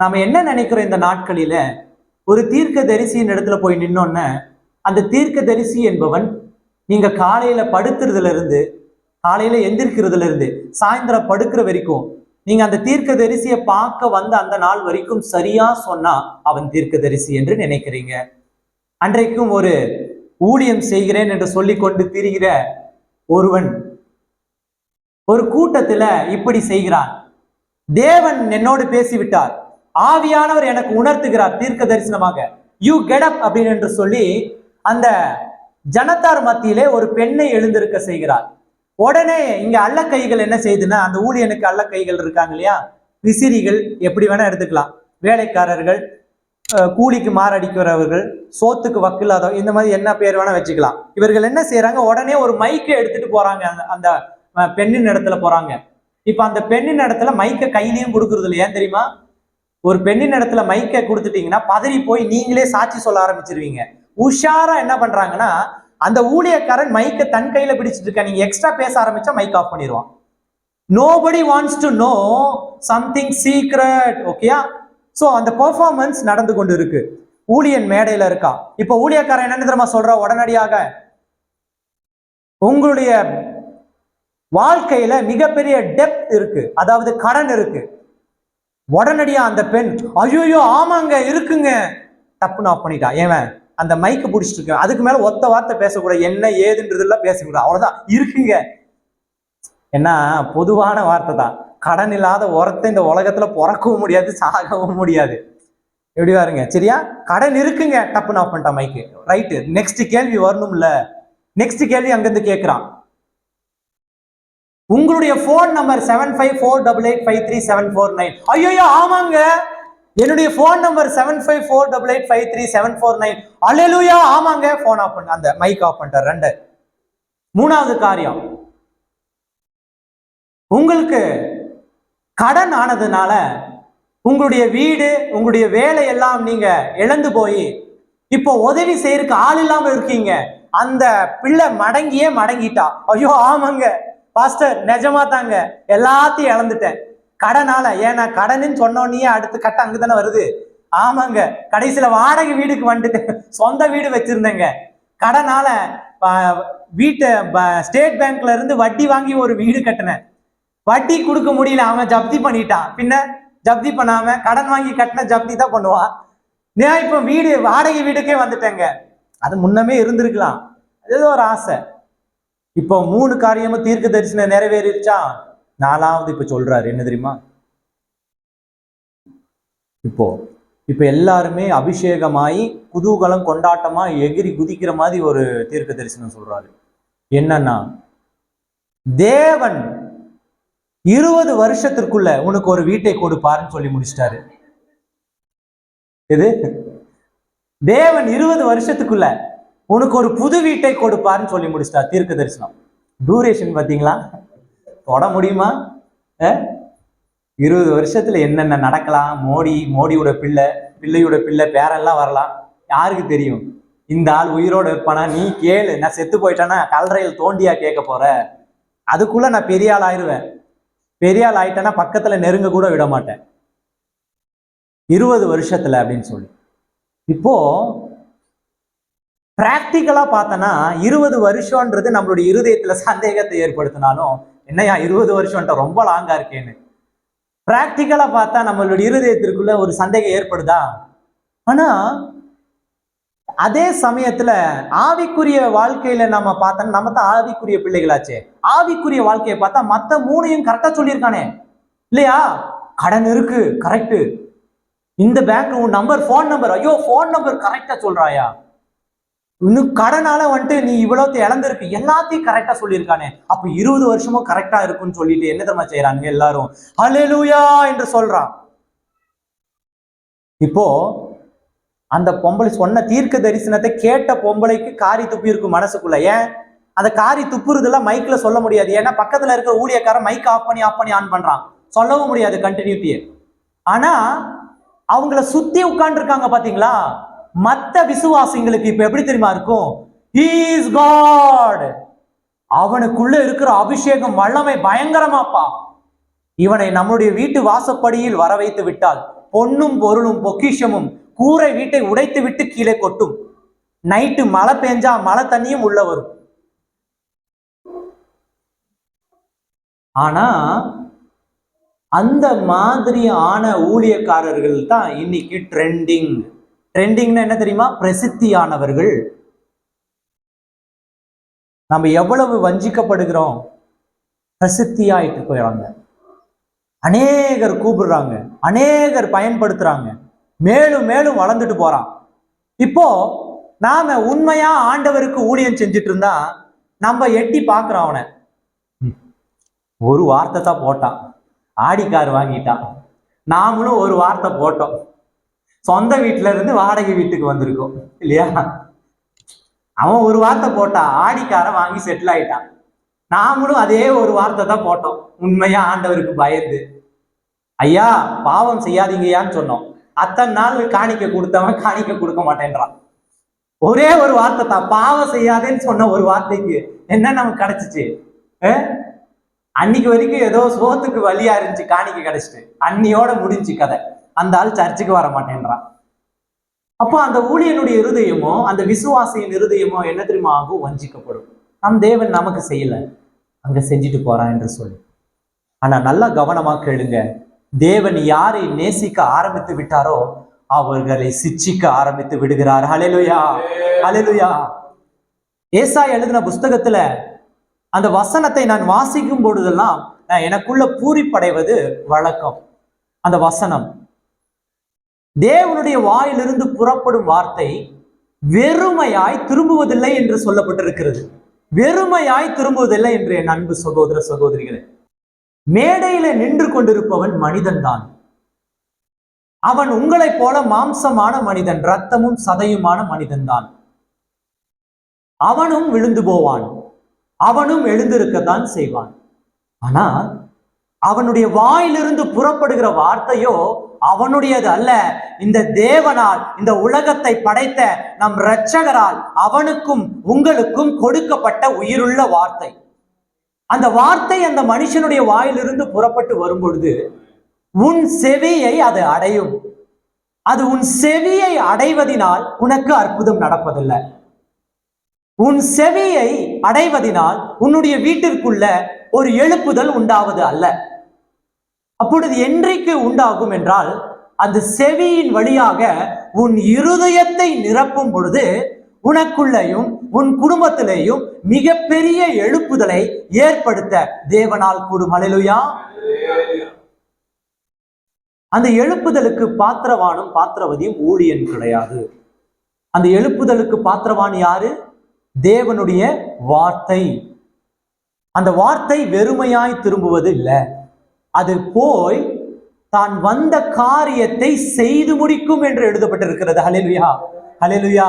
நாம என்ன நினைக்கிறோம் இந்த நாட்களில? ஒரு தீர்க்க தரிசியின் இடத்துல போய் நின்னோன்ன அந்த தீர்க்க தரிசி என்பவன் நீங்க காலையில படுத்துறதுல இருந்து காலையில எந்திரிக்கிறதுல இருந்து சாயந்தரம் படுக்கிற வரைக்கும் நீங்க அந்த தீர்க்க தரிசியை பார்க்க வந்த அந்த நாள் வரைக்கும் சரியா சொன்னா அவன் தீர்க்க தரிசி என்று நினைக்கிறீங்க. அன்றைக்கும் ஒரு ஊழியம் செய்கிறேன் என்று சொல்லிக்கொண்டு திரிகிற ஒருவன் ஒரு கூட்டத்துல இப்படி செய்கிறான். தேவன் என்னோடு பேசிவிட்டார். ஆவியானவர் எனக்கு உணர்த்துகிறார் தீர்க்க தரிசனமாக யூ கெடப் அப்படின்னு என்று சொல்லி அந்த ஜனத்தார் மத்தியிலே ஒரு பெண்ணை எழுந்திருக்க செய்கிறார். உடனே இங்க அல்ல கைகள் என்ன செய்யுதுன்னா அந்த ஊழியனுக்கு அல்ல கைகள் இருக்காங்க இல்லையா? விசிறிகள் எப்படி வேணா எடுத்துக்கலாம். வேலைக்காரர்கள் கூலிக்கு மாரடிக்கிறவர்கள் சோத்துக்கு வக்கில்லாத இந்த மாதிரி என்ன பேர் வேணா வச்சுக்கலாம். இவர்கள் என்ன செய்யறாங்க உடனே ஒரு மைக்கை எடுத்துட்டு போறாங்க. அந்த அந்த பெண்ணின் இடத்துல போறாங்க. இப்ப அந்த பெண்ணின் இடத்துல மைக்கை கையிலையும் கொடுக்கறது இல்லை ஏன் தெரியுமா? ஒரு பெண்ணின் இடத்துல மைக்கை கொடுத்துட்டீங்கன்னா பதறி போய் நீங்களே சாட்சி சொல்ல ஆரம்பிச்சிருவீங்க. உஷாரா என்ன பண்றாங்கன்னா அந்த ஊழியக்காரன் மைக்கை தன் கையில பிடிச்சிட்டு இருக்க நீங்க எக்ஸ்ட்ரா பேச ஆரம்பிச்சா மைக் ஆஃப் பண்ணிடுவான் nobody wants to know something secret ஓகேயா சோ அந்த பெர்ஃபார்மன்ஸ் நடந்து கொண்டு இருக்கு. ஊழியன் மேடையில இருக்கா. இப்ப ஊழியக்காரன் என்ன தெரியுமா சொல்ற? உடனடியாக உங்களுடைய வாழ்க்கையில மிகப்பெரிய டெப்த் இருக்கு. அதாவது கடன் இருக்கு. உடனடியா அந்த பெண் ஐயோயோ ஆமாங்க இருக்குங்க. தப்புன்னு ஆஃப் பண்ணிட்டா ஏவன் அந்த மைக்கு பிடிச்சிட்டு இருக்கேன். அதுக்கு மேல ஒத்த வார்த்தை பேசக்கூடாது என்ன ஏதுன்றதுலாம் பேசக்கூடாது அவ்வளவுதான். இருக்குங்க. ஏன்னா பொதுவான வார்த்தை தான். கடன் இல்லாத உரத்தை இந்த உலகத்துல பிறக்கவும் முடியாது சாகவும் முடியாது. எப்படி பாருங்க சரியா? கடன் இருக்குங்க. டப்புன்னு ஆஃப் பண்ணிட்டான் மைக்கு ரைட்டு நெக்ஸ்ட் கேள்வி வரணும்ல. நெக்ஸ்ட் கேள்வி அங்கிருந்து கேட்கிறான் உங்களுடைய phone number seven five four double eight five three seven four nine ஐயோ ஆமாங்க. என்னுடைய phone number seven five four double eight five three seven four nine hallelujah ஆமாங்க. ஃபோன் ஆஃப் பண்ண. அந்த மைக் ஆஃப் பண்ணிட்டார் ரெண்டு. மூணாவது காரியம். உங்களுக்கு கடன் ஆனதுனால உங்களுடைய வீடு உங்களுடைய வேலை எல்லாம் நீங்க இழந்து போய் இப்போ உதவி செய்யறதுக்கு ஆள் இல்லாம இருக்கீங்க. அந்த பிள்ளை மடங்கியே மடங்கிட்டா. ஐயோ ஆமாங்க. பாஸ்டர் நிஜமா தாங்க. எல்லாத்தையும் இழந்துட்டேன். கடனால ஏன்னா கடனுன்னு சொன்னோன்னே அடுத்த கட்டம் அங்கதானே வருது. ஆமாங்க. கடைசியில வாடகை வீடுக்கு வந்துட்டேன். சொந்த வீடு வச்சிருந்தேங்க. கடனால வீட்டை ப- ஸ்டேட் பேங்க்ல இருந்து வட்டி வாங்கி ஒரு வீடு கட்டினேன். வட்டி கொடுக்க முடியல. அவன் ஜப்தி பண்ணிட்டான். பின்ன ஜப்தி பண்ணாம கடன் வாங்கி கட்டின ஜப்தி தான் பண்ணுவான் நான் இப்போ வீடு வாடகை வீடுக்கே வந்துட்டேங்க. அது முன்னமே இருந்திருக்கலாம். ஏதோ ஒரு ஆசை. இப்போ மூணு காரியமும் தீர்க்க தரிசனம் நிறைவேறிடுச்சா நாலாவது இப்ப சொல்றாரு என்ன தெரியுமா? இப்போ இப்ப எல்லாருமே அபிஷேகமாயி குதூகலம் கொண்டாட்டமா எகிரி குதிக்கிற மாதிரி ஒரு தீர்க்க தரிசனம் சொல்றாரு. என்னன்னா தேவன் இருபது வருஷத்திற்குள்ள உனக்கு ஒரு வீட்டை கொடுப்பாருன்னு சொல்லி முடிச்சிட்டாரு. எது? தேவன் இருபது வருஷத்துக்குள்ள உனக்கு ஒரு புது வீட்டை கொடுப்பாருன்னு சொல்லி முடிச்சிட்டா தீர்க்க தரிசனம். டூரேஷன் பார்த்தீங்களா? தொட முடியுமா? இருபது வருஷத்துல என்னென்ன நடக்கலாம்? மோடி மோடியோட பிள்ளை பிள்ளையோட பிள்ளை பேரெல்லாம் வரலாம். யாருக்கு தெரியும்? இந்த ஆள் உயிரோட இருப்பானா? நீ கேளு. நான் செத்து போயிட்டேன்னா கல்றையில் தோண்டியா கேட்க போற? அதுக்குள்ள நான் பெரிய ஆள் ஆயிருவேன் பெரிய ஆள் ஆயிட்டேன்னா பக்கத்துல நெருங்க கூட விட மாட்டேன். இருபது வருஷத்துல அப்படின்னு சொல்லி. இப்போ ப்ராக்டிக்கலாக பார்த்தோன்னா இருபது வருஷம்ன்றது நம்மளுடைய இருதயத்தில் சந்தேகத்தை ஏற்படுத்தினாலும் என்னையா இருபது வருஷம்ன்ற ரொம்ப லாங்காக இருக்கேன்னு. ப்ராக்டிக்கலாக பார்த்தா நம்மளுடைய இருதயத்திற்குள்ள ஒரு சந்தேகம் ஏற்படுதா? ஆனால் அதே சமயத்தில் ஆவிக்குரிய வாழ்க்கையில நம்ம பார்த்தோன்னா நம்ம தான் ஆவிக்குரிய பிள்ளைகளாச்சே. ஆவிக்குரிய வாழ்க்கையை பார்த்தா மற்ற மூணையும் கரெக்டாக சொல்லியிருக்கானே. இல்லையா? கடன் இருக்கு கரெக்டு இந்த பேங்க் உன் நம்பர் ஃபோன் நம்பர் ஐயோ ஃபோன் நம்பர் கரெக்டாக சொல்றாயா? இன்னும் கடனால வந்துட்டு நீ இவ்வளவு இழந்திருக்கு. எல்லாத்தையும் கரெக்டா சொல்லியிருக்கானே. அப்ப இருபது வருஷமும் கரெக்டா இருக்கும்னு சொல்லிட்டு என்ன தெரியுமா செய்யறாங்க எல்லாரும்? ஹalleluya என்று சொல்றான். இப்போ அந்த பொம்பளை சொன்ன தீர்க்க தரிசனத்தை கேட்ட பொம்பளைக்கு காரி துப்பி இருக்கும் மனசுக்குள்ள. ஏன்? அந்த காரி துப்புறதுல மைக்ல சொல்ல முடியாது. ஏன்னா பக்கத்துல இருக்கிற ஊழியக்காரன் மைக் ஆஃப் பண்ணி ஆஃப் பண்ணி ஆன் பண்றான். சொல்லவும் முடியாது கண்டினியூட்டியை ஆனா அவங்கள சுத்தி உட்காந்துருக்காங்க பாத்தீங்களா? மத்த விசுவாசிங்களுக்கு இப்ப எப்படி தெரியுமா இருக்கும்? இஸ் காட் அவனுக்குள்ள இருக்கிற அபிஷேகம் வல்லமை பயங்கரமாப்பா. இவனை நம்முடைய வீட்டு வாசப்படியில் வர வைத்து விட்டால் பொன்னும் பொருளும் பொக்கிஷமும் கூரை வீட்டை உடைத்து விட்டு கீழே கொட்டும். நைட்டு மழை பெஞ்சா மழை தண்ணியும் உள்ள வரும். ஆனா அந்த மாதிரியான ஊழியக்காரர்கள் தான் இன்னைக்கு ட்ரெண்டிங் ட்ரெண்டிங்னா என்ன தெரியுமா? பிரசித்தியானவர்கள். நம்ம எவ்வளவு வஞ்சிக்கப்படுகிறோம்? பிரசித்தியாயிட்டு போயிடுறாங்க. அநேகர் கூப்பிடுறாங்க. அநேகர் பயன்படுத்துறாங்க. மேலும் மேலும் வளர்ந்துட்டு போறான். இப்போ நாம உண்மையா ஆண்டவருக்கு ஊழியம் செஞ்சுட்டு இருந்தா நம்ம எட்டி பார்க்கிறோம் அவனை. ஒரு வார்த்தை தான் போட்டான். ஆடி கார் வாங்கிட்டான். நாமளும் ஒரு வார்த்தை போட்டோம். சொந்த வீட்டுல இருந்து வாடகை வீட்டுக்கு வந்திருக்கோம் இல்லையா? அவன் ஒரு வார்த்தை போட்டான் ஆடிக்கார வாங்கி செட்டில் ஆயிட்டான். நாமளும் அதே ஒரு வார்த்தை தான் போட்டோம். உண்மையா ஆண்டவருக்கு பயந்து. ஐயா பாவம் செய்யாதீங்கயான்னு சொன்னோம். அத்தனை நாள் காணிக்க கொடுத்தவன் காணிக்க கொடுக்க மாட்டேன்றான். ஒரே ஒரு வார்த்தை தான் பாவம் செய்யாதேன்னு சொன்ன ஒரு வார்த்தைக்கு என்ன நமக்கு கிடைச்சிச்சு? அன்னைக்கு வரைக்கும் ஏதோ சோத்துக்கு வழியா இருந்துச்சு காணிக்க கிடைச்சிட்டு அன்னியோட முடிஞ்சு கதை. அந்த ஆள் சர்ச்சுக்கு வர மாட்டேன்றான். அப்போ அந்த ஊழியனுடைய இருதயமோ அந்த விசுவாசியின் இருதயமோ என்ன தெரியுமா ஆகும்? வஞ்சிக்கப்படும். நம் தேவன் நமக்கு செய்யல. அங்க செஞ்சுட்டு போறான் என்று சொல்லி. ஆனா நல்லா கவனமா கேளுங்க. தேவன் யாரை நேசிக்க ஆரம்பித்து விட்டாரோ அவர்களை சிச்சிக்க ஆரம்பித்து விடுகிறார். ஹalleluya. ஹலெலுயா ஏசா எழுதின புஸ்தகத்துல அந்த வசனத்தை நான் வாசிக்கும் பொழுதெல்லாம் நான் எனக்குள்ள பூரிப்படைவது வழக்கம். அந்த வசனம் தேவனுடைய வாயிலிருந்து புறப்படும் வார்த்தை வெறுமையாய் திரும்புவதில்லை என்று சொல்லப்பட்டிருக்கிறது. வெறுமையாய் திரும்புவதில்லை என்று என் அன்பு சகோதர சகோதரிகளே மேடையில நின்று கொண்டிருப்பவன் மனிதன்தான். அவன் உங்களைப் போல மாம்சமான மனிதன் ரத்தமும் சதையுமான மனிதன்தான். அவனும் விழுந்து போவான். அவனும் எழுந்திருக்கத்தான் செய்வான். ஆனா அவனுடைய வாயிலிருந்து புறப்படுகிற வார்த்தையோ அவனுடையது அல்ல. இந்த தேவனால் இந்த உலகத்தை படைத்த நம் இரட்சகரால் அவனுக்கும் உங்களுக்கும் கொடுக்கப்பட்ட உயிருள்ள வார்த்தை. அந்த வார்த்தை அந்த மனுஷனுடைய வாயிலிருந்து புறப்பட்டு வரும் பொழுது உன் செவியை அது அடையும். அது உன் செவியை அடைவதினால் உனக்கு அற்புதம் நடப்பதில்லை. உன் செவியை அடைவதினால் உன்னுடைய வீட்டிற்குள்ள ஒரு எழுப்புதல் உண்டாவது அல்ல. அப்பொழுது என்றைக்கு உண்டாகும் என்றால் அந்த செவியின் வழியாக உன் இருதயத்தை நிரப்பும் பொழுது உனக்குள்ளேயும் உன் குடும்பத்திலேயும் மிகப்பெரிய எழுப்புதலை ஏற்படுத்த தேவனால் கூடும். அலையிலுயா அந்த எழுப்புதலுக்கு பாத்திரவானும் பாத்திரவதியும் ஊழியன் கிடையாது. அந்த எழுப்புதலுக்கு பாத்திரவான் யாரு? தேவனுடைய வார்த்தை. அந்த வார்த்தை வெறுமையாய் திரும்புவது இல்லை. அது போய் தான் வந்த காரியத்தை செய்து முடிக்கும் என்று எழுதப்பட்டிருக்கிறது. Hallelujah hallelujah